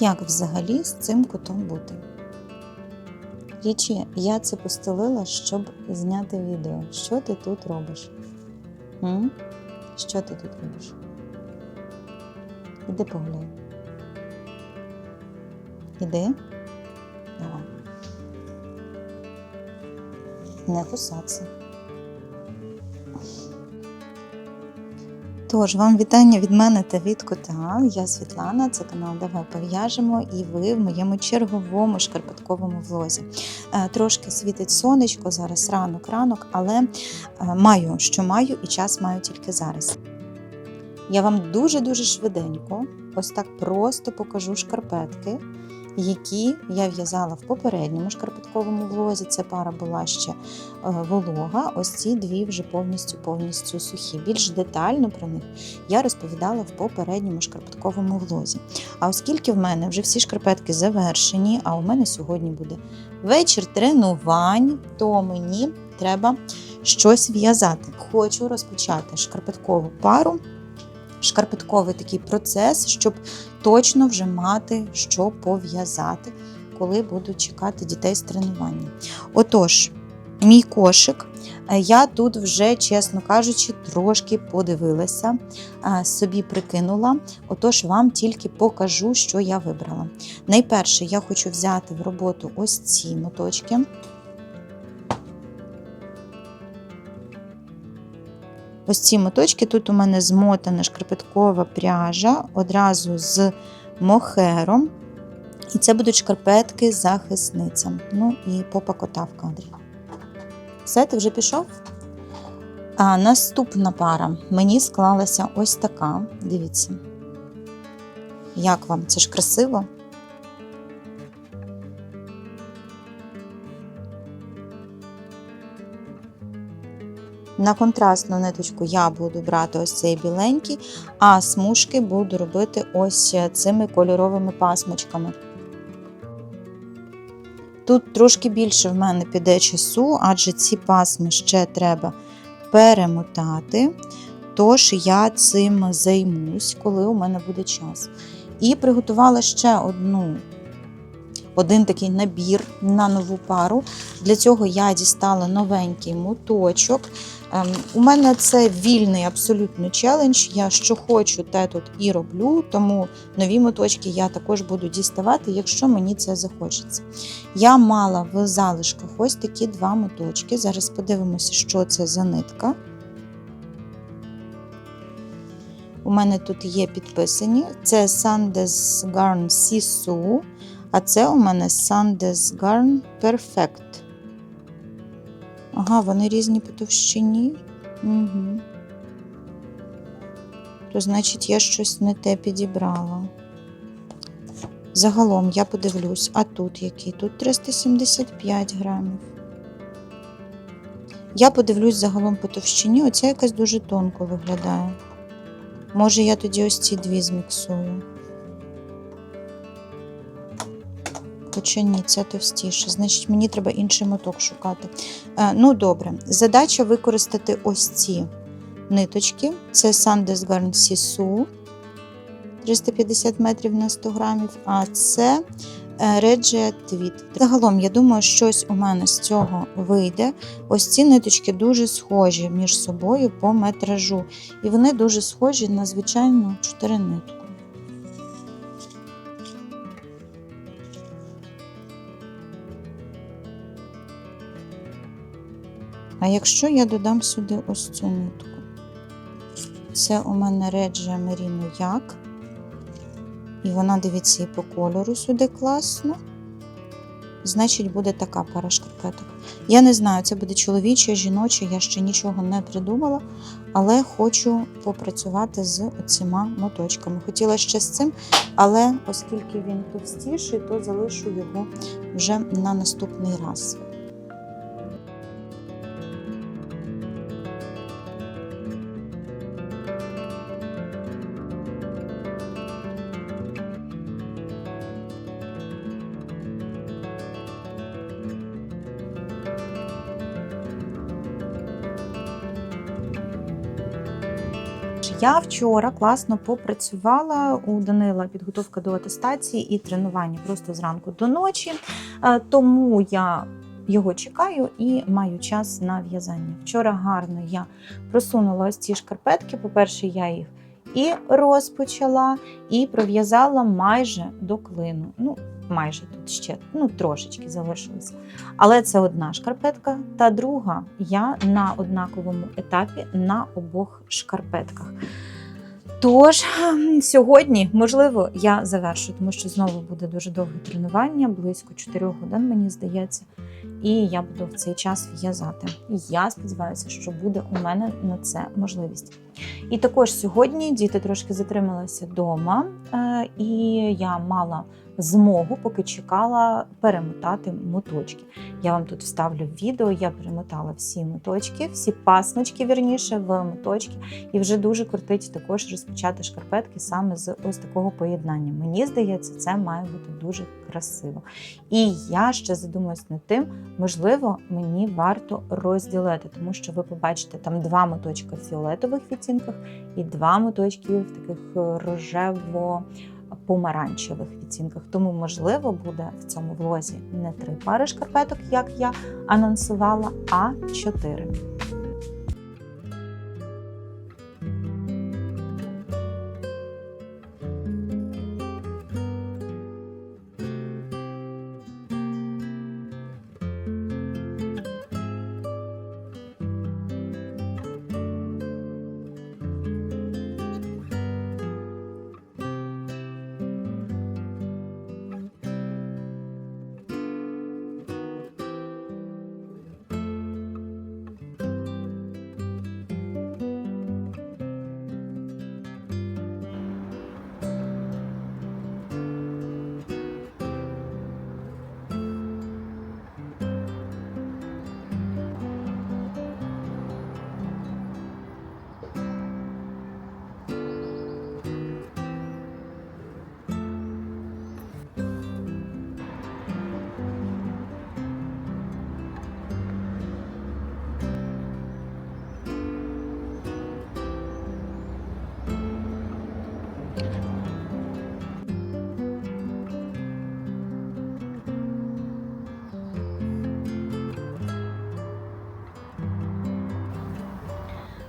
Як взагалі з цим кутом бути? Річі, я це постелила, щоб зняти відео. Що ти тут робиш? М? Що ти тут робиш? Іди погуляй. Іди. Давай. Не кусатися. Тож, вам вітання від мене та від кота. Я Світлана, це канал Давай пов'яжемо, і ви в моєму черговому шкарпетковому влозі. Е, Трошки світить сонечко, зараз ранок-ранок, але е, маю, що маю, і час маю тільки зараз. Я вам дуже-дуже швиденько, ось так просто покажу шкарпетки, які я в'язала в попередньому шкарпетковому влозі. Ця пара була ще е, волога. Ось ці дві вже повністю повністю сухі. Більш детально про них я розповідала в попередньому шкарпетковому влозі. А оскільки в мене вже всі шкарпетки завершені, а у мене сьогодні буде вечір тренувань, то мені треба щось в'язати. Хочу розпочати шкарпеткову пару. Шкарпетковий такий процес, щоб точно вже мати що пов'язати, коли буду чекати дітей з тренування. Отож, мій кошик, е, я тут вже, чесно кажучи, трошки подивилася, е, собі прикинула. Отож, вам тільки покажу, що я вибрала. Найперше, я хочу взяти в роботу ось ці моточки. Ось ці моточки. Тут у мене змотана шкарпеткова пряжа одразу з мохером. І це будуть шкарпетки захисницям. Ну і попа кота в кадрі. Все, ти вже пішов? А наступна пара мені склалася ось така. Дивіться. Як вам? Це ж красиво? На контрастну ниточку я буду брати ось цей біленький, а смужки буду робити ось цими кольоровими пасмочками. Тут трошки більше в мене піде часу, адже ці пасми ще треба перемотати. Тож я цим займусь, коли у мене буде час. І приготувала ще одну, один такий набір на нову пару. Для цього я дістала новенький моточок. Ем, У мене це вільний абсолютно челендж. Я що хочу, те тут і роблю, тому нові моточки я також буду діставати, якщо мені це захочеться. Я мала в залишках ось такі два моточки. Зараз подивимося, що це за нитка. У мене тут є підписані. Це Sandes Garn Sisu, а це у мене Sandes Garn Perfect. Ага, вони різні по товщині. Угу. То, значить, я щось не те підібрала. Загалом я подивлюсь, а тут який? Тут 375 грамів. Я подивлюсь загалом по товщині. Оця якась дуже тонко виглядає. Може, я тоді ось ці дві зміксую. Хоча ні, це товстіше. Значить, мені треба інший моток шукати. Е, ну, добре, задача використати ось ці ниточки. Це Sandes Garn Sisu 350 метрів на 100 грамів, а це е, Regia Tweed. Загалом, я думаю, щось у мене з цього вийде. Ось ці ниточки дуже схожі між собою по метражу. І вони дуже схожі на звичайну чотиринитку. А якщо я додам сюди ось цю нитку, це у мене Реджа Меріно Як. І вона, дивіться, і по кольору сюди класно. Значить, буде така пара шкарпеток. Я не знаю, це буде чоловіче, жіноче, я ще нічого не придумала, але хочу попрацювати з оціма моточками. Хотіла ще з цим, але оскільки він товстіший, то залишу його вже на наступний раз. Я вчора класно попрацювала у Данила підготовка до атестації і тренування просто зранку до ночі. Е, Тому я його чекаю і маю час на в'язання. Вчора гарно я просунула ось ці шкарпетки. По-перше, я їх і розпочала, і пров'язала майже до клину. Ну, майже тут ще ну, трошечки залишилося. Але це одна шкарпетка, та друга я на однаковому етапі на обох шкарпетках. Тож сьогодні, можливо, я завершу, тому що знову буде дуже довге тренування, близько 4 годин, мені здається, і я буду в цей час в'язати. Я сподіваюся, що буде у мене на це можливість. І також сьогодні діти трошки затрималися вдома, е, і я мала змогу, поки чекала, перемотати моточки. Я вам тут вставлю відео, я перемотала всі моточки, всі пасмочки, вірніше, в моточки, і вже дуже крутить також розпочати шкарпетки саме з ось такого поєднання. Мені здається, це має бути дуже красиво. І я ще задумаюсь над тим, можливо, мені варто розділити, тому що ви побачите там два моточки в фіолетових відтінках і два моточки в таких е, рожево помаранчевих відтінках. Тому, можливо, буде в цьому влозі не три пари шкарпеток, як я анонсувала, а чотири.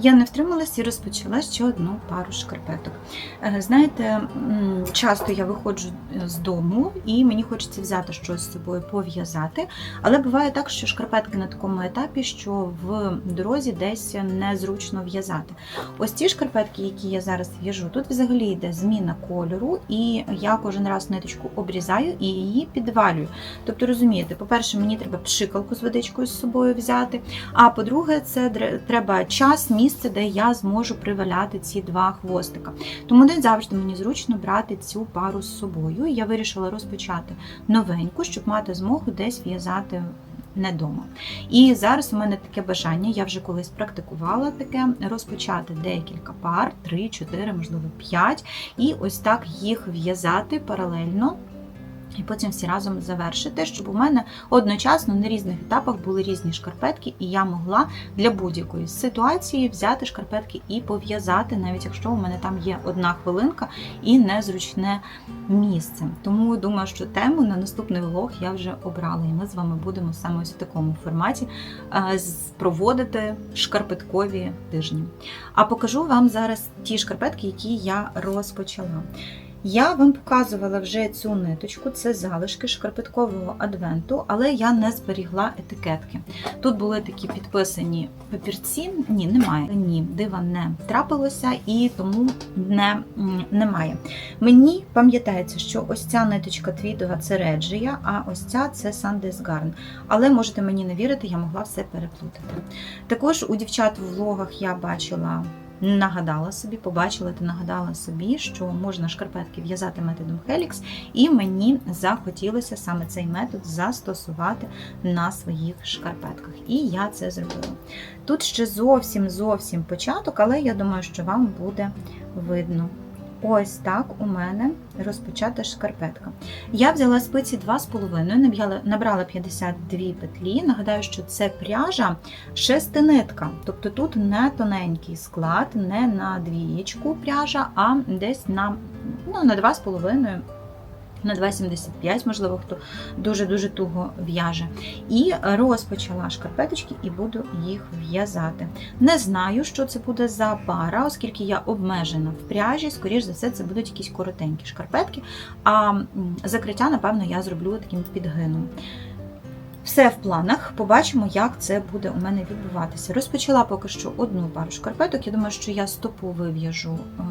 Я не втрималась і розпочала ще одну пару шкарпеток. Е, Знаєте, часто я виходжу з дому і мені хочеться взяти щось з собою пов'язати. Але буває так, що шкарпетки на такому етапі, що в дорозі десь незручно в'язати. Ось ці шкарпетки, які я зараз в'яжу, тут взагалі йде зміна кольору, і я кожен раз ниточку обрізаю і її підвалюю. Тобто, розумієте, по-перше, мені треба пшикалку з водичкою з собою взяти. А по-друге, це треба час, місце, де я зможу приваляти ці два хвостика. Тому не завжди мені зручно брати цю пару з собою. І Я вирішила розпочати новеньку, щоб мати змогу десь в'язати. Не дома. І зараз у мене таке бажання, я вже колись практикувала таке, розпочати декілька пар, 3, 4, можливо, 5, і ось так їх в'язати паралельно і потім всі разом завершити, щоб у мене одночасно на різних етапах були різні шкарпетки, і я могла для будь-якої ситуації взяти шкарпетки і пов'язати, навіть якщо у мене там є одна хвилинка і незручне місце. Тому думаю, що тему на наступний влог я вже обрала, і ми з вами будемо саме ось в такому форматі е, проводити шкарпеткові тижні. А покажу вам зараз ті шкарпетки, які я розпочала. Я вам показувала вже цю ниточку, це залишки шкарпеткового адвенту, але я не зберігла етикетки. Тут були такі підписані папірці. Ні, немає. Ні, дива не трапилося і тому не, немає. Мені пам'ятається, що ось ця ниточка твідова це реджія, а ось ця це Sundance Garn. Але можете мені не вірити, я могла все переплутати. Також у дівчат в влогах я бачила нагадала собі, побачила та нагадала собі, що можна шкарпетки в'язати методом Helix, і мені захотілося саме цей метод застосувати на своїх шкарпетках. І я це зробила. Тут ще зовсім зовсім початок, але я думаю, що вам буде видно. Ось так у мене розпочата шкарпетка. Я взяла спиці 2,5, набрала, набрала 52 петлі. Нагадаю, що це пряжа шестинитка, тобто тут не тоненький склад, не на двієчку пряжа, а десь на, ну, на 2,5. На 2,75, можливо, хто дуже-дуже туго в'яже. І розпочала шкарпеточки і буду їх в'язати. Не знаю, що це буде за пара, оскільки я обмежена в пряжі, скоріш за все, це будуть якісь коротенькі шкарпетки, а закриття, напевно, я зроблю таким підгином. Все в планах, побачимо, як це буде у мене відбуватися. Розпочала поки що одну пару шкарпеток. Я думаю, що я стопу вив'яжу е,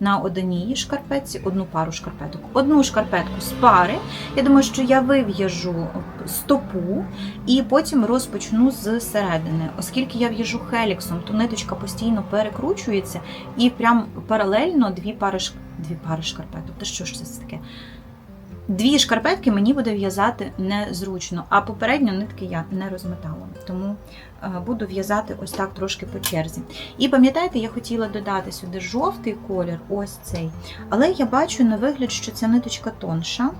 на одній шкарпетці, одну пару шкарпеток, одну шкарпетку з пари. Я думаю, що я вив'яжу стопу і потім розпочну з середини. Оскільки я в'яжу хеліксом, то ниточка постійно перекручується і прям паралельно дві пари, дві пари шкарпеток. Та що ж це таке? Дві шкарпетки мені буде в'язати незручно, а попередньо нитки я не розмотала. Тому е, буду в'язати ось так трошки по черзі. І пам'ятаєте, я хотіла додати сюди жовтий колір, ось цей. Але я бачу на вигляд, що ця ниточка тонша.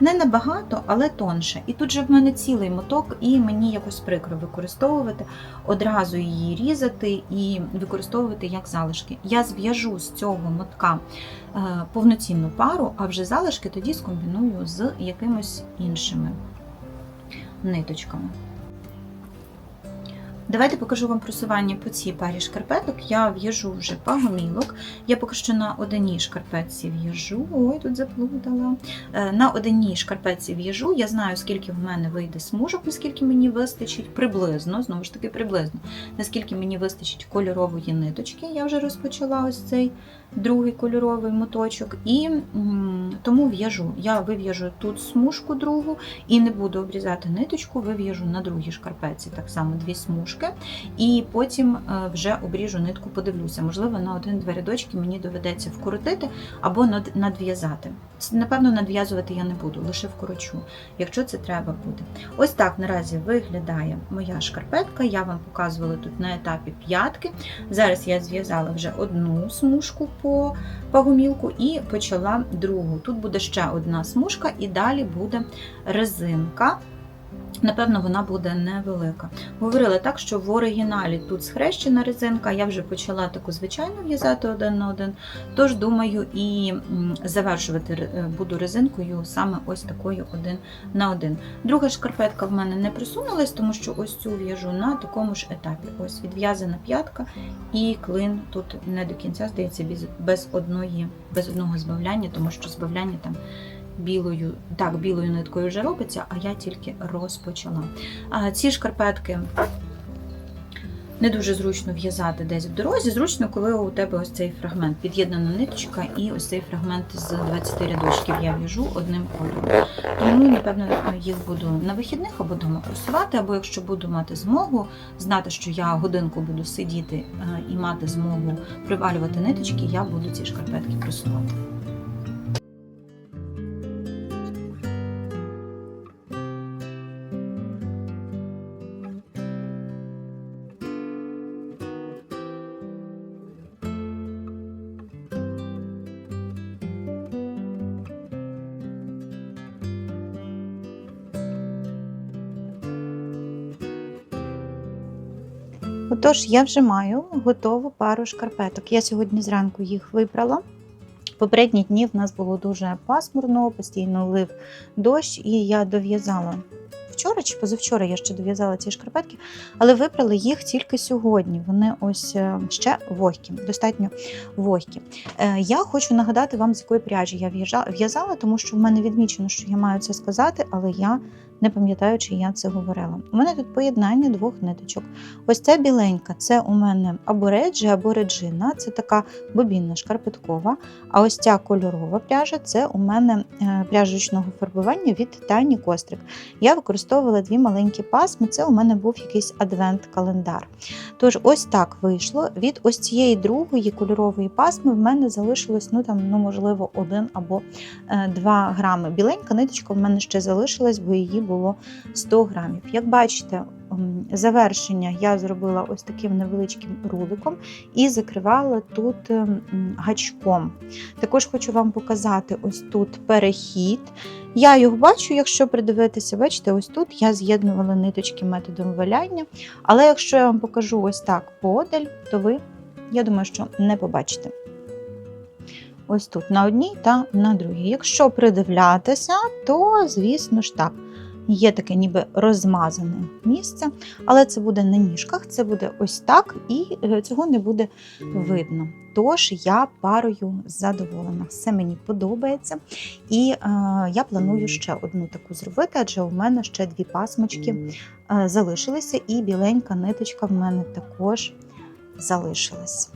Не набагато, але тонше. І тут же в мене цілий моток, і мені якось прикро використовувати, одразу її різати і використовувати як залишки. Я зв'яжу з цього мотка е, повноцінну пару, а вже залишки тоді скомбіную з якимось іншими ниточками. Давайте покажу вам просування по цій парі шкарпеток. Я в'яжу вже пагомілок. Я поки що на одній шкарпетці в'яжу. Ой, тут заплутала. Е, На одній шкарпетці в'яжу. Я знаю, скільки в мене вийде смужок, наскільки мені вистачить, приблизно, знову ж таки, приблизно, наскільки мені вистачить кольорової ниточки. Я вже розпочала ось цей другий кольоровий моточок. І тому в'яжу. Я вив'яжу тут смужку другу і не буду обрізати ниточку, вив'яжу на другій шкарпетці так само дві смужки. І потім е, вже обріжу нитку, подивлюся. Можливо, на один-два рядочки мені доведеться вкоротити або надв'язати. Напевно, надв'язувати я не буду, лише вкорочу, якщо це треба буде. Ось так наразі виглядає моя шкарпетка. Я вам показувала тут на етапі п'ятки. Зараз я зв'язала вже одну смужку по пагомілку і почала другу. Тут буде ще одна смужка, і далі буде резинка. Напевно, вона буде невелика. Говорила так, що в оригіналі тут схрещена резинка, я вже почала таку звичайну в'язати один на один. Тож, думаю, і завершувати е, буду резинкою саме ось такою один на один. Друга шкарпетка в мене не присунулась, тому що ось цю в'яжу на такому ж етапі. Ось відв'язана п'ятка і клин тут не до кінця, здається, без, одної, без одного збавляння, тому що збавляння там білою, так, білою ниткою вже робиться, а я тільки розпочала. А ці шкарпетки не дуже зручно в'язати десь в дорозі. Зручно, коли у тебе ось цей фрагмент, під'єднана ниточка, і ось цей фрагмент з 20 рядочків я в'яжу одним кольором. Тому, напевно, їх буду на вихідних або дома просувати, або якщо буду мати змогу, знати, що я годинку буду сидіти е, і мати змогу привалювати ниточки, я буду ці шкарпетки просувати. Отож, я вже маю готову пару шкарпеток. Я сьогодні зранку їх вибрала. Попередні дні в нас було дуже пасмурно, постійно лив дощ, і я дов'язала вчора чи позавчора я ще дов'язала ці шкарпетки, але вибрала їх тільки сьогодні. Вони ось е, ще вогкі, достатньо вогкі. Е, Я хочу нагадати вам, з якої пряжі я в'язала, тому що в мене відмічено, що я маю це сказати, але я не пам'ятаю, чи я це говорила. У мене тут поєднання двох ниточок. Ось ця біленька це у мене або реджі, або реджина, це така бобінна шкарпеткова. А ось ця кольорова пряжа це у мене е, пряжа ручного фарбування від Тані Кострик. Я використовувала дві маленькі пасми, це у мене був якийсь адвент-календар. Тож, ось так вийшло. Від ось цієї другої кольорової пасми в мене залишилось, ну там, ну, можливо, один або е, два грами. Біленька ниточка в мене ще залишилась, бо її було 100 грамів. Як бачите, завершення я зробила ось таким невеличким руликом і закривала тут ем, гачком. Також хочу вам показати ось тут перехід. Я його бачу, якщо придивитися, бачите, ось тут я з'єднувала ниточки методом валяння. Але якщо я вам покажу ось так подаль, то ви, я думаю, що не побачите. Ось тут на одній та на другій. Якщо придивлятися, то, звісно ж так, є таке ніби розмазане місце, але це буде на ніжках, це буде ось так, і е, цього не буде видно. Тож я парою задоволена, все мені подобається. І е, я планую ще одну таку зробити, адже у мене ще дві пасмочки е, залишилися, і біленька ниточка в мене також залишилась.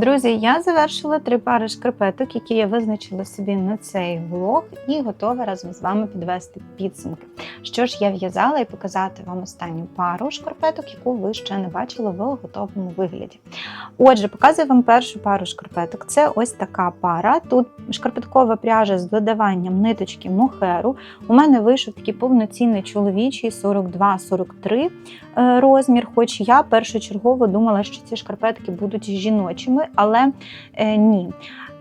Друзі, я завершила три пари шкарпеток, які я визначила собі на цей влог, і готова разом з вами підвести підсумки. Що ж я в'язала і показати вам останню пару шкарпеток, яку ви ще не бачили в готовому вигляді. Отже, показую вам першу пару шкарпеток. Це ось така пара. Тут шкарпеткова пряжа з додаванням ниточки мохеру. У мене вийшов такий повноцінний чоловічий 42-43 е, розмір, хоч я першочергово думала, що ці шкарпетки будуть жіночими, але е, ні.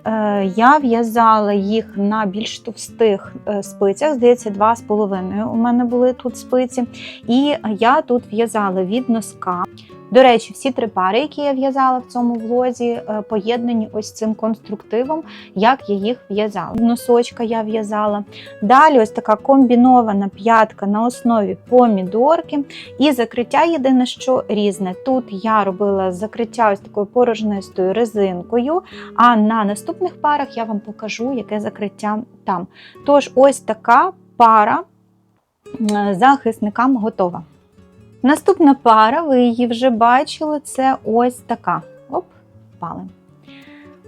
Е, Я в'язала їх на більш товстих е, спицях, здається, 2,5 у мене були тут спиці. І я тут в'язала від носка. До речі, всі три пари, які я в'язала в цьому влозі, е, поєднані ось цим конструктивом, як я їх в'язала. Носочка я в'язала. Далі ось така комбінована п'ятка на основі помідорки. І закриття єдине, що різне. Тут я робила закриття ось такою порожнистою резинкою, а на наступних парах я вам покажу, яке закриття там. Тож, ось така пара е, захисникам готова. Наступна пара, ви її вже бачили, це ось така. Оп, впали.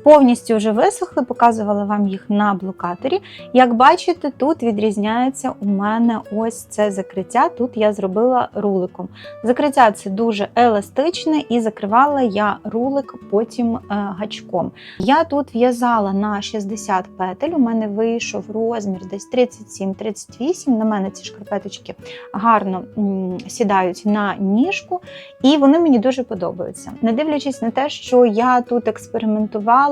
Повністю вже висохли, показувала вам їх на блокаторі. Як бачите, тут відрізняється у мене ось це закриття. Тут я зробила руликом. Закриття це дуже еластичне, і закривала я рулик потім е, гачком. Я тут в'язала на 60 петель, у мене вийшов розмір десь 37-38. На мене ці шкарпеточки гарно сідають на ніжку, і вони мені дуже подобаються. Не дивлячись на те, що я тут експериментувала.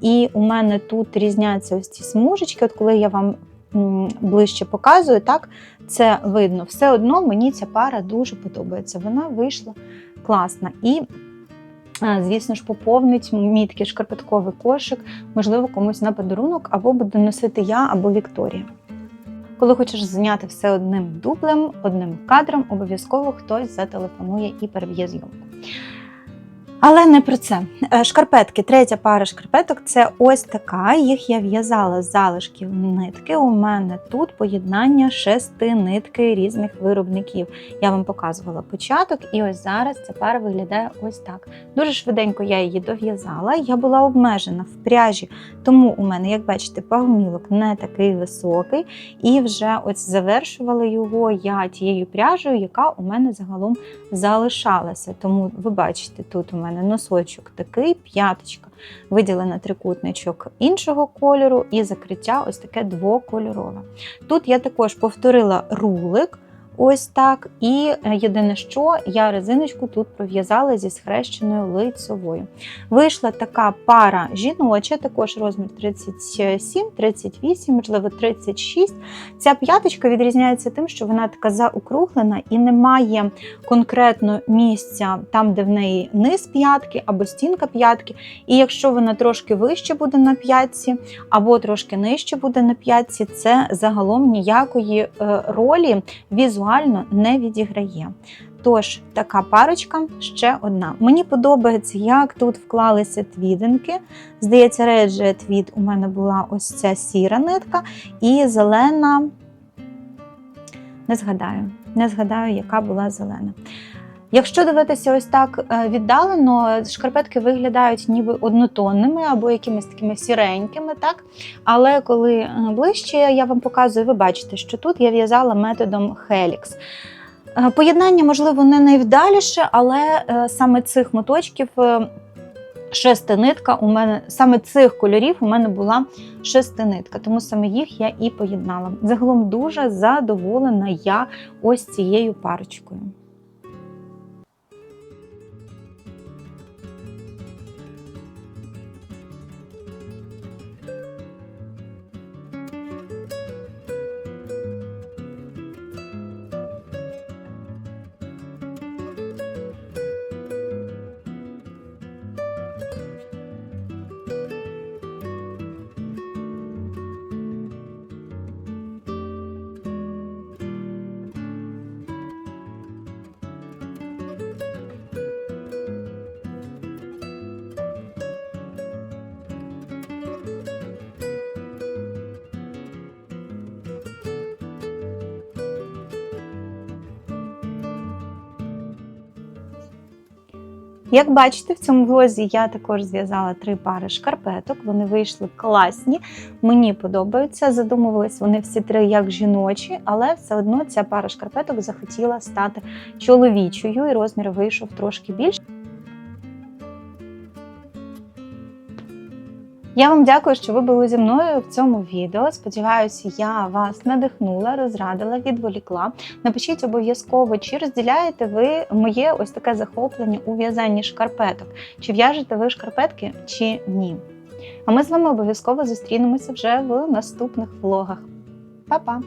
І у мене тут різняться ось ці смужечки. От коли я вам ближче показую, так це видно. Все одно мені ця пара дуже подобається. Вона вийшла класна. І, е, звісно ж, поповнить мій такий шкарпетковий кошик, можливо, комусь на подарунок, або буду носити я, або Вікторія. Коли хочеш зняти все одним дублем, одним кадром, обов'язково хтось зателефонує і переб'є зйомку. Але не про це. Е, Шкарпетки, третя пара шкарпеток це ось така. Їх я в'язала з залишків нитки. У мене тут поєднання шести нитки різних виробників. Я вам показувала початок, і ось зараз ця пара виглядає ось так. Дуже швиденько я її дов'язала. Я була обмежена в пряжі, тому у мене, як бачите, пагомілок не такий високий. І вже ось завершувала його я тією пряжею, яка у мене загалом залишалася. Тому ви бачите, тут у мене носочок такий, п'яточка, виділена трикутничок іншого кольору, і закриття ось таке двокольорове. Тут я також повторила рулик. Ось так. І е, єдине, що я резиночку тут пров'язала зі схрещеною лицевою. Вийшла така пара жіноча, також розмір 37, 38, можливо, 36. Ця п'яточка відрізняється тим, що вона така заокруглена і не має конкретно місця там, де в неї низ п'ятки або стінка п'ятки. І якщо вона трошки вище буде на п'ятці, або трошки нижче буде на п'ятці, це загалом ніякої е, ролі візуально не відіграє. Тож, така парочка ще одна. Мені подобається, як тут вклалися твідинки. Здається, реджі твід у мене була ось ця сіра нитка, і зелена. Не згадаю, не згадаю, яка була зелена. Якщо дивитися ось так е, віддалено, шкарпетки виглядають ніби однотонними або якимись такими сіренькими, так? Але коли е, ближче я вам показую, ви бачите, що тут я в'язала методом Helix. Е, Поєднання, можливо, не найвдаліше, але саме цих моточків шестинитка у мене, саме цих кольорів у мене була шестинитка, тому саме їх я і поєднала. Загалом дуже задоволена я ось цією парочкою. Як бачите, в цьому влозі я також зв'язала три пари шкарпеток. Вони вийшли класні, мені подобаються. Задумувались вони всі три як жіночі, але все одно ця пара шкарпеток захотіла стати чоловічою, і розмір вийшов трошки більше. Я вам дякую, що ви були зі мною в цьому відео. Сподіваюся, я вас надихнула, розрадила, відволікла. Напишіть обов'язково, чи розділяєте ви моє ось таке захоплення у в'язанні шкарпеток, чи в'яжете ви шкарпетки, чи ні. А ми з вами обов'язково зустрінемося вже в наступних влогах. Па-па!